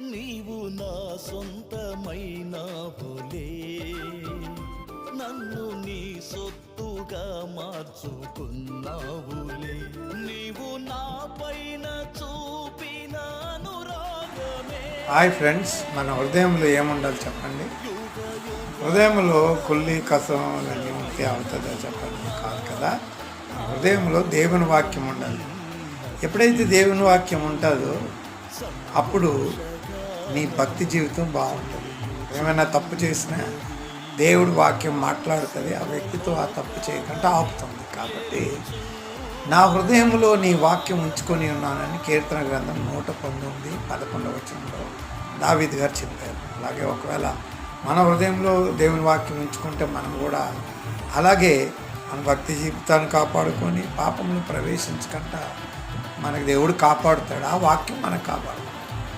నీవు నా సొంతమైనవులే నన్ను నీ సొత్తుగా మార్చుకున్నావులే. నీవు నా పైన చూపిన అనురాగమే. హాయ్ ఫ్రెండ్స్ మన హృదయంలో ఏముండాలి చెప్పండి? హృదయంలో కుల్లి కసం అన్నీ ఉంటే అవుతుందో చెప్పండి? కాదు కదా. హృదయంలో దేవుని వాక్యం ఉండాలి. ఎప్పుడైతే దేవుని వాక్యం ఉంటుందో అప్పుడు నీ భక్తి జీవితం బాగుంటుంది. ఏమైనా తప్పు చేసినా దేవుడి వాక్యం మాట్లాడుతుంది. ఆ వ్యక్తితో ఆ తప్పు చేయకుండా ఆపుతుంది. కాబట్టి నా హృదయంలో నీ వాక్యం ఉంచుకొని ఉన్నానని కీర్తన గ్రంథం నూట పంతొమ్మిది పదకొండవ వచనంలో దావీద్ గారు చెప్పారు. అలాగే ఒకవేళ మన హృదయంలో దేవుని వాక్యం ఉంచుకుంటే మనం కూడా అలాగే మన భక్తి జీవితాన్ని కాపాడుకొని పాపంలో ప్రవేశించకుండా మనకు దేవుడు కాపాడుతాడు. ఆ వాక్యం మనకు కాపాడుతుంది.